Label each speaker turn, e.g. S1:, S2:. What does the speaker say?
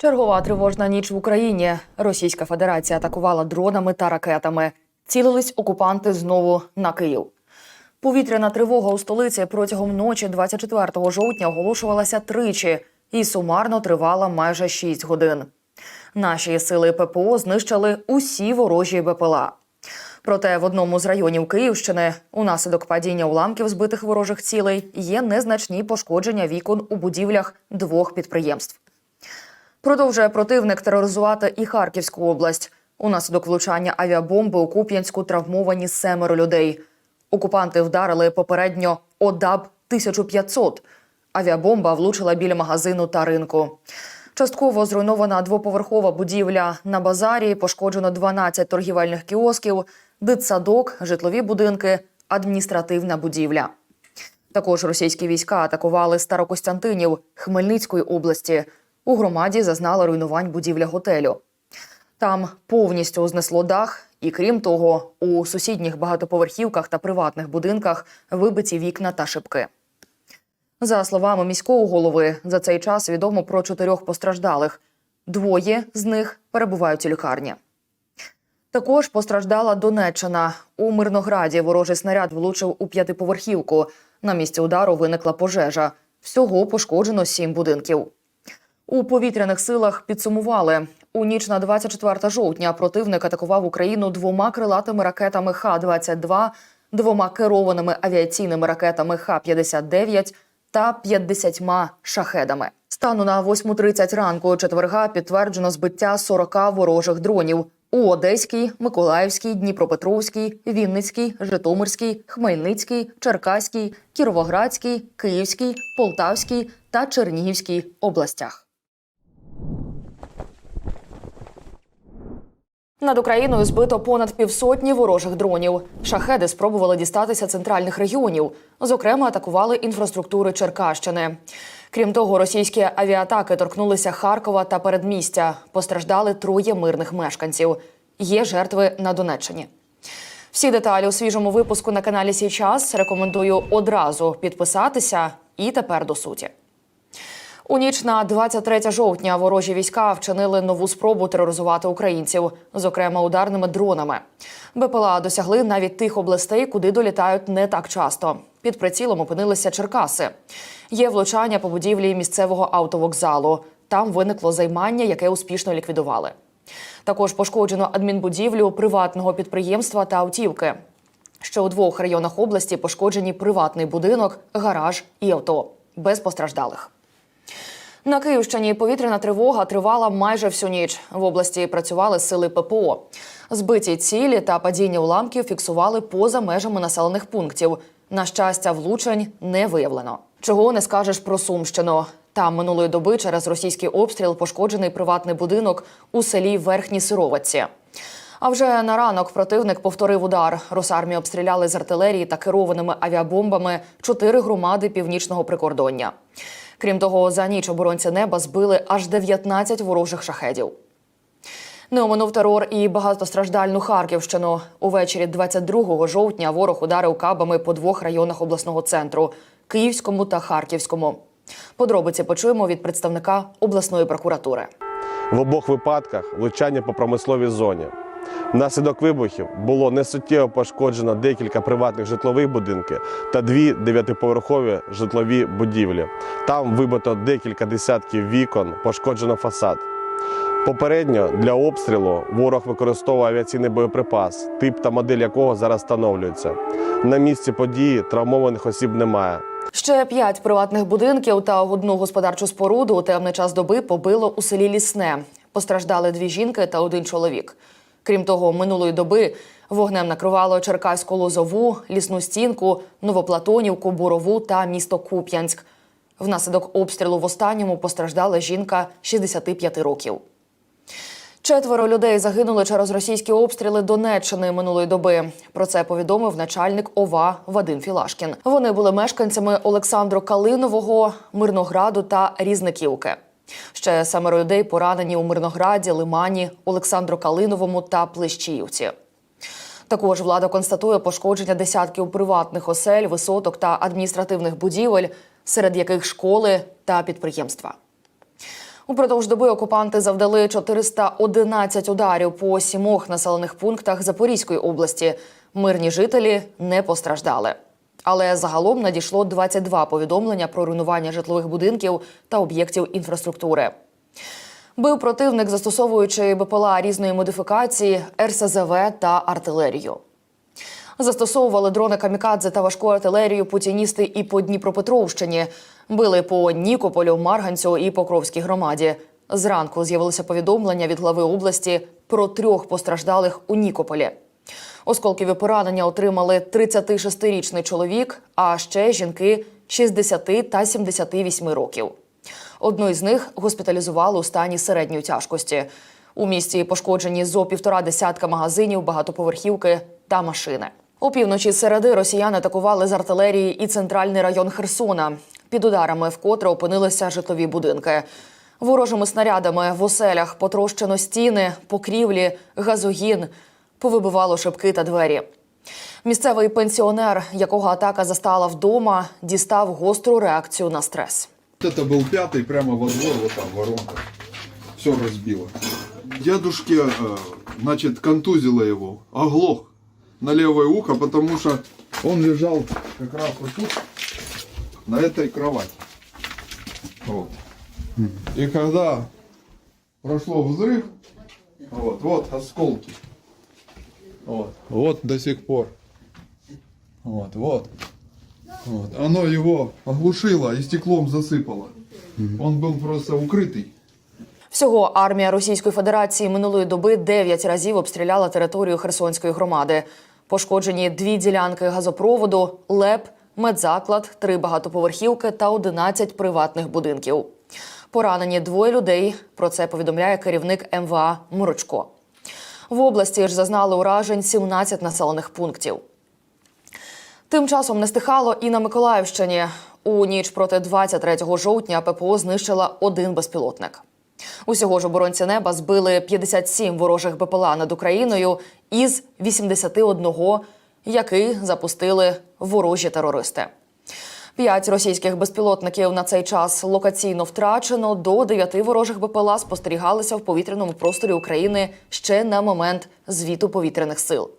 S1: Чергова тривожна ніч в Україні. Російська Федерація атакувала дронами та ракетами. Цілились окупанти знову на Київ. Повітряна тривога у столиці протягом ночі 24 жовтня оголошувалася тричі і сумарно тривала майже 6 годин. Наші сили ППО знищили усі ворожі БПЛА. Проте в одному з районів Київщини унаслідок падіння уламків збитих ворожих цілей є незначні пошкодження вікон у будівлях двох підприємств. Продовжує противник тероризувати і Харківську область. Унаслідок влучання авіабомби у Куп'янську травмовані семеро людей. Окупанти вдарили попередньо ОДАБ 1500. Авіабомба влучила біля магазину та ринку. Частково зруйнована двоповерхова будівля на базарі, пошкоджено 12 торгівельних кіосків, дитсадок, житлові будинки, адміністративна будівля. Також російські війська атакували Старокостянтинів Хмельницької області. У громаді зазнала руйнувань будівля готелю. Там повністю знесло дах, і крім того, у сусідніх багатоповерхівках та приватних будинках вибиті вікна та шибки. За словами міського голови, за цей час відомо про чотирьох постраждалих. Двоє з них перебувають у лікарні. Також постраждала Донеччина. У Мирнограді ворожий снаряд влучив у п'ятиповерхівку. На місці удару виникла пожежа. Всього пошкоджено сім будинків. У повітряних силах підсумували у ніч на 24 жовтня. Противник атакував Україну двома крилатими ракетами Х-22, двома керованими авіаційними ракетами Х-59 та 50 шахедами. Стану на 8.30 ранку четверга підтверджено збиття 40 ворожих дронів у Одеській, Миколаївській, Дніпропетровській, Вінницькій, Житомирській, Хмельницькій, Черкаській, Кіровоградській, Київській, Полтавській та Чернігівській областях. Над Україною збито понад півсотні ворожих дронів. Шахеди спробували дістатися центральних регіонів. Зокрема, атакували інфраструктури Черкащини. Крім того, російські авіатаки торкнулися Харкова та передмістя. Постраждали троє мирних мешканців. Є жертви на Донеччині. Всі деталі у свіжому випуску на каналі Сій час. Рекомендую одразу підписатися. І тепер до суті. У ніч на 23 жовтня ворожі війська вчинили нову спробу тероризувати українців, зокрема ударними дронами. БПЛА досягли навіть тих областей, куди долітають не так часто. Під прицілом опинилися Черкаси. Є влучання по будівлі місцевого автовокзалу. Там виникло займання, яке успішно ліквідували. Також пошкоджено адмінбудівлю приватного підприємства та автівки. Ще у двох районах області пошкоджені приватний будинок, гараж і авто без постраждалих. На Київщині повітряна тривога тривала майже всю ніч. В області працювали сили ППО. Збиті цілі та падіння уламків фіксували поза межами населених пунктів. На щастя, влучень не виявлено. Чого не скажеш про Сумщину. Там минулої доби через російський обстріл пошкоджений приватний будинок у селі Верхні Сироватці. А вже на ранок противник повторив удар. Росармію обстріляли з артилерії та керованими авіабомбами чотири громади північного прикордоння. Крім того, за ніч оборонці неба збили аж 19 ворожих шахедів. Не оминув терор і багатостраждальну Харківщину. Увечері 22 жовтня ворог ударив кабами по двох районах обласного центру Київському та Харківському. Подробиці почуємо від представника обласної прокуратури.
S2: В обох випадках влучання по промисловій зоні. Внаслідок вибухів було несуттєво пошкоджено декілька приватних житлових будинків та дві дев'ятиповерхові житлові будівлі. Там вибито декілька десятків вікон, пошкоджено фасад. Попередньо для обстрілу ворог використовував авіаційний боєприпас, тип та модель якого зараз встановлюється. На місці події травмованих осіб немає.
S1: Ще п'ять приватних будинків та одну господарчу споруду у темний час доби побило у селі Лісне. Постраждали дві жінки та один чоловік. Крім того, минулої доби вогнем накривало Черкаську Лозову, лісну стінку, Новоплатонівку, Бурову та місто Куп'янськ. Внаслідок обстрілу в останньому постраждала жінка 65 років. Четверо людей загинули через російські обстріли Донеччини минулої доби. Про це повідомив начальник ОВА Вадим Філашкін. Вони були мешканцями Олександру Калинового, Мирнограду та Різниківки. Ще семеро людей поранені у Мирнограді, Лимані, Олександру Калиновому та Плещіївці. Також влада констатує пошкодження десятків приватних осель, висоток та адміністративних будівель, серед яких школи та підприємства. Упродовж доби окупанти завдали 411 ударів по сімох населених пунктах Запорізької області. Мирні жителі не постраждали. Але загалом надійшло 22 повідомлення про руйнування житлових будинків та об'єктів інфраструктури. Бив противник, застосовуючи БПЛА різної модифікації, РСЗВ та артилерію. Застосовували дрони камікадзе та важку артилерію путіністи і по Дніпропетровщині. Били по Нікополю, Марганцю і Покровській громаді. Зранку з'явилося повідомлення від глави області про трьох постраждалих у Нікополі. Осколкові поранення отримали 36-річний чоловік, а ще жінки 60 та 78 років. Одну із них госпіталізували у стані середньої тяжкості. У місті пошкоджені зо півтора десятка магазинів, багатоповерхівки та машини. Опівночі середи росіяни атакували з артилерії і центральний район Херсона. Під ударами вкотре опинилися житлові будинки. Ворожими снарядами в оселях потрощено стіни, покрівлі, газогін, повибивало шибки та двері. Місцевий пенсіонер, якого атака застала вдома, дістав гостру реакцію на стрес.
S3: Вот это был пятый, прямо во двор, вот там воронка. Все разбило. Дедушке, э, значит, контузило его, оглох на левое ухо, потому что он лежал как раз вот тут, на этой кровати. Вот. И когда прошло взрыв, вот, вот осколки. Вот, вот до сих пор. Вот, вот. Вот. Оно его оглушило и стеклом засыпало. Он был просто укрытый.
S1: Всього армія Російської Федерації минулої доби 9 разів обстріляла територію Херсонської громади. Пошкоджені дві ділянки газопроводу, ЛЕП, медзаклад, три багатоповерхівки та 11 приватних будинків. Поранені двоє людей. Про це повідомляє керівник МВА Мурочко. В області ж зазнали уражень 17 населених пунктів. Тим часом не стихало і на Миколаївщині. У ніч проти 23 жовтня ППО знищила один безпілотник. Усього ж оборонці неба збили 57 ворожих БПЛА над Україною із 81, який запустили ворожі терористи. П'ять російських безпілотників на цей час локаційно втрачено. До дев'яти ворожих БПЛА спостерігалися в повітряному просторі України ще на момент звіту повітряних сил.